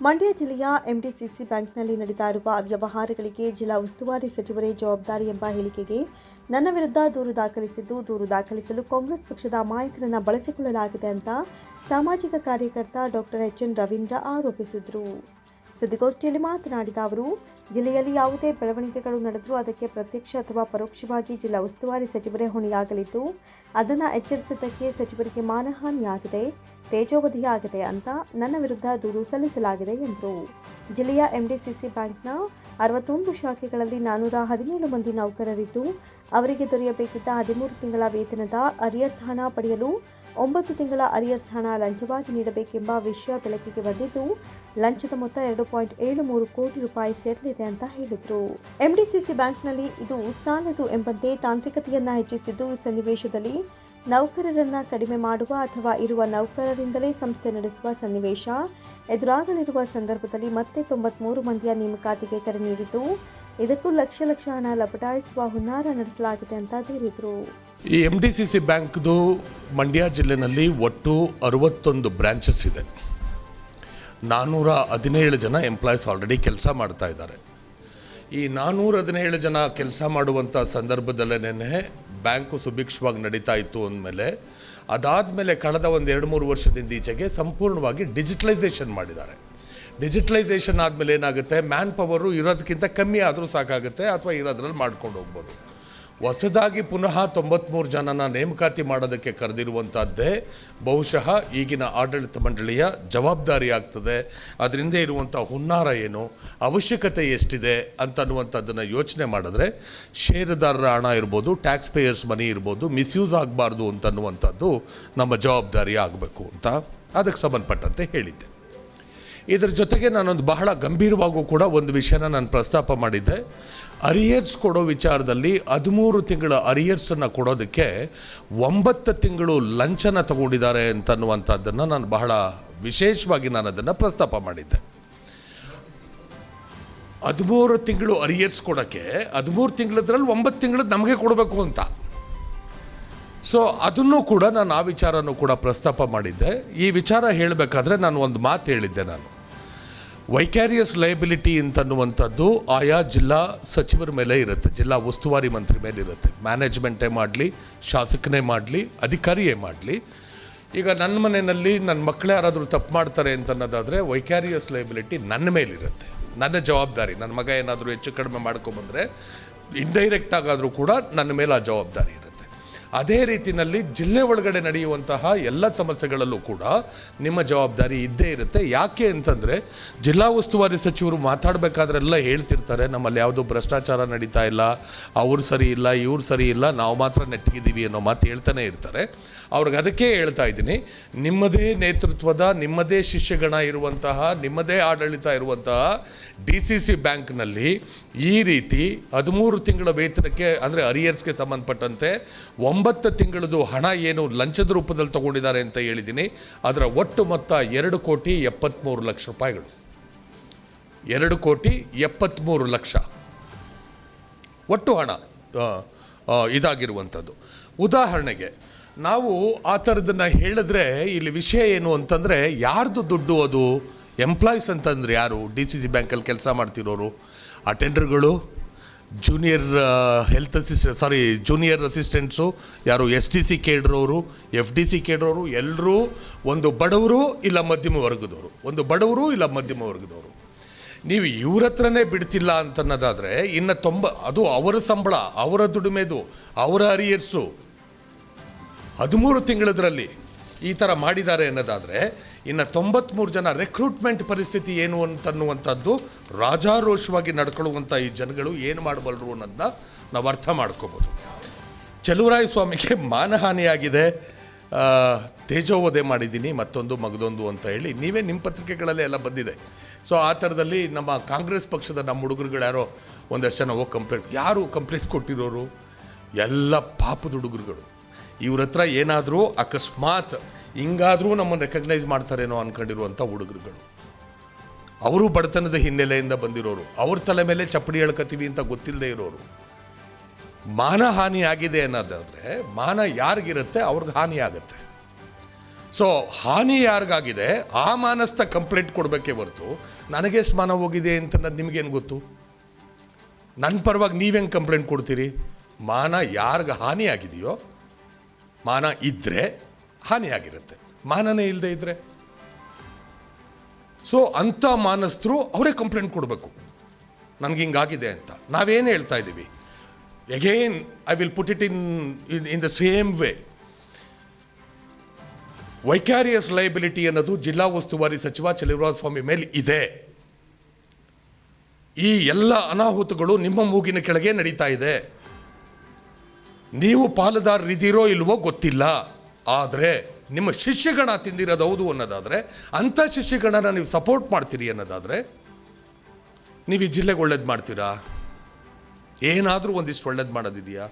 ಮಂಡ್ಯ ಜಿಲ್ಲೆಯ ಎಂಡಿಸಿಸಿ ಬ್ಯಾಂಕ್ನಲ್ಲಿ ನಡೀತಾ ಇರುವ ವ್ಯವಹಾರಗಳಿಗೆ ಜಿಲ್ಲಾ ಉಸ್ತುವಾರಿ ಸಚಿವರೇ ಜವಾಬ್ದಾರಿ ಎಂಬ ಹೇಳಿಕೆಗೆ ನನ್ನ ವಿರುದ್ಧ ದೂರು ದಾಖಲಿಸಿದ್ದು ದೂರು ದಾಖಲಿಸಲು ಕಾಂಗ್ರೆಸ್ ಪಕ್ಷದ ಮಾಯಕರನ್ನು ಬಳಸಿಕೊಳ್ಳಲಾಗಿದೆ ಅಂತ ಸಾಮಾಜಿಕ ಕಾರ್ಯಕರ್ತ ಡಾಕ್ಟರ್ ಎಚ್ ಎನ್ ರವೀಂದ್ರ ಆರೋಪಿಸಿದರು. ಸುದ್ದಿಗೋಷ್ಠಿಯಲ್ಲಿ ಮಾತನಾಡಿದ ಅವರು, ಜಿಲ್ಲೆಯಲ್ಲಿ ಯಾವುದೇ ಬೆಳವಣಿಗೆಗಳು ನಡೆದರೂ ಅದಕ್ಕೆ ಪ್ರತ್ಯಕ್ಷ ಅಥವಾ ಪರೋಕ್ಷವಾಗಿ ಜಿಲ್ಲಾ ಉಸ್ತುವಾರಿ ಸಚಿವರೇ ಹೊಣೆಯಾಗಲಿದ್ದು, ಅದನ್ನು ಎಚ್ಚರಿಸಿದ್ದಕ್ಕೆ ಸಚಿವರಿಗೆ ಮಾನಹಾನಿಯಾಗಿದೆ, ತೇಜೋವಧಿಯಾಗಿದೆ ಅಂತ ನನ್ನ ವಿರುದ್ಧ ದೂರು ಸಲ್ಲಿಸಲಾಗಿದೆ ಎಂದರು. ಜಿಲ್ಲೆಯ ಎಂಡಿಸಿಸಿ ಬ್ಯಾಂಕ್ನ ಅರವತ್ತೊಂದು ಶಾಖೆಗಳಲ್ಲಿ ನಾನ್ನೂರ ಹದಿನೇಳು ಮಂದಿ ನೌಕರರಿದ್ದು, ಅವರಿಗೆ ದೊರೆಯಬೇಕಿದ್ದ ಹದಿಮೂರು ತಿಂಗಳ ವೇತನದ ಅರಿಯರ್ಸ್ ಹಣ ಪಡೆಯಲು ಒಂಬತ್ತು ತಿಂಗಳ ಅರಿಯರ್ಸ್ ಹಣ ಲಂಚವಾಗಿ ನೀಡಬೇಕೆಂಬ ವಿಷಯ ಬೆಳಕಿಗೆ ಬಂದಿದ್ದು, ಲಂಚದ ಮೊತ್ತ ಎರಡು ಪಾಯಿಂಟ್ ಏಳು ಮೂರು ಕೋಟಿ ರೂಪಾಯಿ ಸೇರಲಿದೆ ಅಂತ ಹೇಳಿದರು. ಎಂಡಿಸಿಸಿ ಬ್ಯಾಂಕ್ನಲ್ಲಿ ಇದು ಸಾಲದು ಎಂಬಂತೆ ತಾಂತ್ರಿಕತೆಯನ್ನ ಹೆಚ್ಚಿಸಿದ್ದು, ಈ ಸನ್ನಿವೇಶದಲ್ಲಿ ನೌಕರರನ್ನ ಕಡಿಮೆ ಮಾಡುವ ಅಥವಾ ಇರುವ ನೌಕರರಿಂದಲೇ ಸಂಸ್ಥೆ ನಡೆಸುವ ಸನ್ನಿವೇಶ ಎದುರಾಗಲಿರುವ ಸಂದರ್ಭದಲ್ಲಿ ಮತ್ತೆ ತೊಂಬತ್ಮೂರು ಮಂದಿಯ ನೇಮಕಾತಿಗೆ ಕರೆ ನೀಡಿದ್ದು ಇದಕ್ಕೂ ಲಕ್ಷ ಲಕ್ಷ ಹಣ ಲಪಟಾಯಿಸುವ ಹುನ್ನಾರ ನಡೆಸಲಾಗಿದೆ ಅಂತ ಈ ಎಂ ಡಿ ಸಿ ಸಿ ಬ್ಯಾಂಕ್ದು ಮಂಡ್ಯ ಜಿಲ್ಲೆನಲ್ಲಿ ಒಟ್ಟು ಅರವತ್ತೊಂದು ಬ್ರ್ಯಾಂಚಸ್ ಇದೆ. ನಾನ್ನೂರ ಹದಿನೇಳು ಜನ ಎಂಪ್ಲಾಯೀಸ್ ಆಲ್ರೆಡಿ ಕೆಲಸ ಮಾಡ್ತಾ ಇದ್ದಾರೆ. ಈ ನಾನ್ನೂರ ಹದಿನೇಳು ಜನ ಕೆಲಸ ಮಾಡುವಂಥ ಸಂದರ್ಭದಲ್ಲೇ ಬ್ಯಾಂಕು ಸುಭಿಕ್ಷವಾಗಿ ನಡೀತಾ ಇತ್ತು ಅಂದಮೇಲೆ, ಅದಾದಮೇಲೆ ಕಳೆದ ಒಂದು ಎರಡು ಮೂರು ವರ್ಷದಿಂದ ಈಚೆಗೆ ಸಂಪೂರ್ಣವಾಗಿ ಡಿಜಿಟಲೈಸೇಷನ್ ಮಾಡಿದ್ದಾರೆ. ಡಿಜಿಟಲೈಸೇಷನ್ ಆದಮೇಲೆ ಏನಾಗುತ್ತೆ? ಮ್ಯಾನ್ ಪವರು ಇರೋದಕ್ಕಿಂತ ಕಮ್ಮಿ ಆದರೂ ಸಾಕಾಗುತ್ತೆ, ಅಥವಾ ಇರೋದ್ರಲ್ಲಿ ಮಾಡ್ಕೊಂಡು ಹೋಗ್ಬೋದು. ಹೊಸದಾಗಿ ಪುನಃ ತೊಂಬತ್ತ್ಮೂರು ಜನನ ನೇಮಕಾತಿ ಮಾಡೋದಕ್ಕೆ ಕರೆದಿರುವಂಥದ್ದೇ ಬಹುಶಃ ಈಗಿನ ಆಡಳಿತ ಮಂಡಳಿಯ ಜವಾಬ್ದಾರಿ ಆಗ್ತದೆ. ಅದರಿಂದ ಇರುವಂಥ ಹುನ್ನಾರ ಏನು, ಅವಶ್ಯಕತೆ ಎಷ್ಟಿದೆ ಅಂತನ್ನುವಂಥದ್ದನ್ನು ಯೋಚನೆ ಮಾಡಿದ್ರೆ ಷೇರುದಾರರ ಹಣ ಇರ್ಬೋದು ಟ್ಯಾಕ್ಸ್ ಪೇಯರ್ಸ್ ಮನಿ ಇರ್ಬೋದು ಮಿಸ್ಯೂಸ್ ಆಗಬಾರ್ದು ಅಂತನ್ನುವಂಥದ್ದು ನಮ್ಮ ಜವಾಬ್ದಾರಿ ಆಗಬೇಕು ಅಂತ ಅದಕ್ಕೆ ಸಂಬಂಧಪಟ್ಟಂತೆ ಹೇಳಿದ್ದೆ. ಇದರ ಜೊತೆಗೆ ನಾನೊಂದು ಬಹಳ ಗಂಭೀರವಾಗೂ ಕೂಡ ಒಂದು ವಿಷಯನ ನಾನು ಪ್ರಸ್ತಾಪ ಮಾಡಿದ್ದೆ. ಅರಿಯರ್ಸ್ ಕೊಡೋ ವಿಚಾರದಲ್ಲಿ ಹದಿಮೂರು ತಿಂಗಳ ಅರಿಯರ್ಸನ್ನು ಕೊಡೋದಕ್ಕೆ ಒಂಬತ್ತು ತಿಂಗಳು ಲಂಚನ ತಗೊಂಡಿದ್ದಾರೆ ಅಂತನ್ನುವಂಥದ್ದನ್ನು ನಾನು ಬಹಳ ವಿಶೇಷವಾಗಿ ನಾನು ಅದನ್ನು ಪ್ರಸ್ತಾಪ ಮಾಡಿದ್ದೆ. ಹದಿಮೂರು ತಿಂಗಳು ಅರಿಯರ್ಸ್ ಕೊಡೋಕ್ಕೆ ಹದಿಮೂರು ತಿಂಗಳದ್ರಲ್ಲಿ ಒಂಬತ್ತು ತಿಂಗಳು ನಮಗೆ ಕೊಡಬೇಕು ಅಂತ. ಸೊ ಅದನ್ನು ಕೂಡ ನಾನು ಆ ವಿಚಾರನೂ ಕೂಡ ಪ್ರಸ್ತಾಪ ಮಾಡಿದ್ದೆ. ಈ ವಿಚಾರ ಹೇಳಬೇಕಾದ್ರೆ ನಾನು ಒಂದು ಮಾತು ಹೇಳಿದ್ದೆ ನಾನು. ವೈಕ್ಯಾರಿಯಸ್ ಲಯಬಿಲಿಟಿ ಅಂತನ್ನುವಂಥದ್ದು ಆಯಾ ಜಿಲ್ಲಾ ಸಚಿವರ ಮೇಲೆ ಇರುತ್ತೆ, ಜಿಲ್ಲಾ ಉಸ್ತುವಾರಿ ಮಂತ್ರಿ ಮೇಲೆ ಇರುತ್ತೆ. ಮ್ಯಾನೇಜ್ಮೆಂಟೇ ಮಾಡಲಿ, ಶಾಸಕನೇ ಮಾಡಲಿ, ಅಧಿಕಾರಿಯೇ ಮಾಡಲಿ. ಈಗ ನನ್ನ ಮನೆಯಲ್ಲಿ ನನ್ನ ಮಕ್ಕಳು ಯಾರಾದರೂ ತಪ್ಪು ಮಾಡ್ತಾರೆ ಅಂತ ಅನ್ನೋದಾದರೆ ವೈಕ್ಯಾರಿಯಸ್ ಲಯಬಿಲಿಟಿ ನನ್ನ ಮೇಲಿರುತ್ತೆ. ನನ್ನ ಜವಾಬ್ದಾರಿ, ನನ್ನ ಮಗ ಏನಾದರೂ ಹೆಚ್ಚು ಕಡಿಮೆ ಮಾಡ್ಕೊಂಬಂದರೆ ಇಂಡೈರೆಕ್ಟ್ ಆಗಾದರೂ ಕೂಡ ನನ್ನ ಮೇಲೆ ಆ ಜವಾಬ್ದಾರಿ ಇರುತ್ತೆ. ಅದೇ ರೀತಿಯಲ್ಲಿ ಜಿಲ್ಲೆ ಒಳಗಡೆ ನಡೆಯುವಂತಹ ಎಲ್ಲ ಸಮಸ್ಯೆಗಳಲ್ಲೂ ಕೂಡ ನಿಮ್ಮ ಜವಾಬ್ದಾರಿ ಇದ್ದೇ ಇರುತ್ತೆ. ಯಾಕೆ ಅಂತಂದರೆ ಜಿಲ್ಲಾ ಉಸ್ತುವಾರಿ ಸಚಿವರು ಮಾತಾಡಬೇಕಾದ್ರೆಲ್ಲ ಹೇಳ್ತಿರ್ತಾರೆ, ನಮ್ಮಲ್ಲಿ ಯಾವುದು ಭ್ರಷ್ಟಾಚಾರ ನಡೀತಾ ಇಲ್ಲ, ಅವ್ರು ಸರಿ ಇಲ್ಲ, ಇವ್ರು ಸರಿ ಇಲ್ಲ, ನಾವು ಮಾತ್ರ ನೆಟ್ಟಿಗಿದ್ದೀವಿ ಅನ್ನೋ ಮಾತು ಹೇಳ್ತಾನೆ ಇರ್ತಾರೆ. ಅವ್ರಿಗೆ ಅದಕ್ಕೆ ಹೇಳ್ತಾ ಇದ್ದೀನಿ, ನಿಮ್ಮದೇ ನೇತೃತ್ವದ, ನಿಮ್ಮದೇ ಶಿಷ್ಯಗಣ ಇರುವಂತಹ, ನಿಮ್ಮದೇ ಆಡಳಿತ ಇರುವಂತಹ ಡಿ ಸಿ ಸಿ ಬ್ಯಾಂಕ್ನಲ್ಲಿ ಈ ರೀತಿ ಹದಿಮೂರು ತಿಂಗಳ ವೇತನಕ್ಕೆ, ಅಂದರೆ ಅರಿಯರ್ಸ್ಗೆ ಸಂಬಂಧಪಟ್ಟಂತೆ ಒಂಬತ್ತು ತಿಂಗಳದು ಹಣ ಏನು ಲಂಚದ ರೂಪದಲ್ಲಿ ತಗೊಂಡಿದ್ದಾರೆ ಅಂತ ಹೇಳಿದ್ದೀನಿ. ಅದರ ಒಟ್ಟು ಮೊತ್ತ ಎರಡು ಕೋಟಿ ಎಪ್ಪತ್ತ್ಮೂರು ಲಕ್ಷ ರೂಪಾಯಿಗಳು. ಎರಡು ಕೋಟಿ ಎಪ್ಪತ್ತ್ಮೂರು ಲಕ್ಷ. ಒಟ್ಟು ಹಣ ಇದಾಗಿರುವಂಥದ್ದು. ಉದಾಹರಣೆಗೆ, ನಾವು ಆ ಥರದನ್ನು ಹೇಳಿದ್ರೆ ಇಲ್ಲಿ ವಿಷಯ ಏನು ಅಂತಂದರೆ, ಯಾರ್ದು ದುಡ್ಡು ಅದು? ಎಂಪ್ಲಾಯೀಸ್ ಅಂತಂದ್ರೆ ಯಾರು? ಡಿ ಸಿ ಸಿ ಬ್ಯಾಂಕಲ್ಲಿ ಕೆಲಸ ಮಾಡ್ತಿರೋರು? ಅಟೆಂಡರ್ಗಳು junior health assistant sorry junior assistants ಯಾರು ಎಸ್ ಟಿ ಸಿ ಕೇಡ್ರವರು ಎಫ್ ಡಿ ಸಿ ಕೇಡ್ರವರು ಎಲ್ಲರೂ ಒಂದು ಬಡವರು ಇಲ್ಲ ಮಧ್ಯಮ ವರ್ಗದವರು. ಒಂದು ಬಡವರು ಇಲ್ಲ ಮಧ್ಯಮ ವರ್ಗದವರು. ನೀವು ಇವ್ರ ಹತ್ರನೇ ಬಿಡ್ತಿಲ್ಲ ಅಂತನ್ನೋದಾದರೆ, ಇನ್ನು ತೊಂಬ, ಅದು ಅವರ ಸಂಬಳ, ಅವರ ದುಡಿಮೆದು, ಅವರ ಅರಿಯರ್ಸು ಹದಿಮೂರು ತಿಂಗಳದ್ರಲ್ಲಿ ಈ ಥರ ಮಾಡಿದ್ದಾರೆ ಅನ್ನೋದಾದರೆ ಇನ್ನು ತೊಂಬತ್ತ್ಮೂರು ಜನ ರೆಕ್ರೂಟ್ಮೆಂಟ್ ಪರಿಸ್ಥಿತಿ ಏನು ಅಂತನ್ನುವಂಥದ್ದು ರಾಜಾರೋಷವಾಗಿ ನಡ್ಕೊಳ್ಳುವಂಥ ಈ ಜನಗಳು ಏನು ಮಾಡಬಲ್ಲರು ಅನ್ನೋದನ್ನ ನಾವು ಅರ್ಥ ಮಾಡ್ಕೋಬೋದು. ಚಲುವರಾಯ ಸ್ವಾಮಿಗೆ ಮಾನಹಾನಿಯಾಗಿದೆ ತೇಜೋವಧೆ ಮಾಡಿದ್ದೀನಿ, ಮತ್ತೊಂದು ಮಗದೊಂದು ಅಂತ ಹೇಳಿ ನೀವೇ ನಿಮ್ಮ ಪತ್ರಿಕೆಗಳಲ್ಲೇ ಎಲ್ಲ ಬಂದಿದೆ. ಸೊ ಆ ಥರದಲ್ಲಿ ನಮ್ಮ ಕಾಂಗ್ರೆಸ್ ಪಕ್ಷದ ನಮ್ಮ ಹುಡುಗರುಗಳು ಯಾರೋ ಒಂದಷ್ಟು ಜನ ಹೋಗಿ ಕಂಪ್ಲೇಂಟ್ ಯಾರು ಕಂಪ್ಲೇಂಟ್ ಕೊಟ್ಟಿರೋರು? ಎಲ್ಲ ಪಾಪದ ಹುಡುಗರುಗಳು. ಇವ್ರ ಹತ್ರ ಏನಾದರೂ ಅಕಸ್ಮಾತ್ ಹಿಂಗಾದರೂ ನಮ್ಮನ್ನು ರೆಕಗ್ನೈಸ್ ಮಾಡ್ತಾರೇನೋ ಅನ್ಕೊಂಡಿರುವಂಥ ಹುಡುಗರುಗಳು. ಅವರು ಬಡತನದ ಹಿನ್ನೆಲೆಯಿಂದ ಬಂದಿರೋರು, ಅವ್ರ ತಲೆ ಮೇಲೆ ಚಪ್ಪಡಿ ಹೇಳ್ಕತೀವಿ ಅಂತ ಗೊತ್ತಿಲ್ಲದೆ ಇರೋರು. ಮಾನ ಹಾನಿ ಆಗಿದೆ ಅನ್ನೋದಾದರೆ, ಮಾನ ಯಾರಿಗಿರುತ್ತೆ? ಅವ್ರಿಗೆ ಹಾನಿ ಆಗುತ್ತೆ. ಸೊ ಹಾನಿ ಯಾರಿಗಾಗಿದೆ? ಆ ಮಾನಸ್ಥ ಕಂಪ್ಲೇಂಟ್ ಕೊಡಬೇಕೇ ಹೊರತು, ನನಗೆ ಸ್ಮಾನ ಹೋಗಿದೆ ಅಂತ ನಿಮಗೇನು ಗೊತ್ತು? ನನ್ನ ಪರವಾಗಿ ನೀವೇನು ಕಂಪ್ಲೇಂಟ್ ಕೊಡ್ತೀರಿ? ಮಾನ ಯಾರಿಗೆ ಹಾನಿ ಆಗಿದೆಯೋ, ಮಾನ ಇದ್ದರೆ ಹಾನಿಯಾಗಿರುತ್ತೆ. ಮಾನನೇ ಇಲ್ಲದೆ ಇದ್ದರೆ ಸೊ ಅಂಥ ಮಾನಸ್ಥರು ಅವರೇ ಕಂಪ್ಲೇಂಟ್ ಕೊಡಬೇಕು. ನನಗೆ ಹಿಂಗಾಗಿದೆ ಅಂತ. ನಾವೇನು ಹೇಳ್ತಾ ಇದ್ದೀವಿ? Again I will put it in in the same way vicarious liability ಅನ್ನೋದು ಜಿಲ್ಲಾ ಉಸ್ತುವಾರಿ ಸಚಿವ ಚಲುವರಾಜ ಸ್ವಾಮಿ ಮೇಲೆ ಇದೆ. ಈ ಎಲ್ಲ ಅನಾಹುತಗಳು ನಿಮ್ಮ ಮೂಗಿನ ಕೆಳಗೆ ನಡೀತಾ ಇದೆ. ನೀವು ಪಾಲುದಾರರಿದ್ದೀರೋ ಇಲ್ವೋ ಗೊತ್ತಿಲ್ಲ. ಆದರೆ ನಿಮ್ಮ ಶಿಷ್ಯಗಣ ತಿಂದಿರೋದು ಹೌದು ಅನ್ನೋದಾದರೆ ಅಂಥ ಶಿಷ್ಯಗಣನ ನೀವು ಸಪೋರ್ಟ್ ಮಾಡ್ತೀರಿ ಅನ್ನೋದಾದರೆ ನೀವು ಈ ಜಿಲ್ಲೆಗೆ ಒಳ್ಳೇದು ಮಾಡ್ತೀರಾ? ಏನಾದರೂ ಒಂದಿಷ್ಟು ಒಳ್ಳೇದು ಮಾಡೋದಿದೆಯಾ?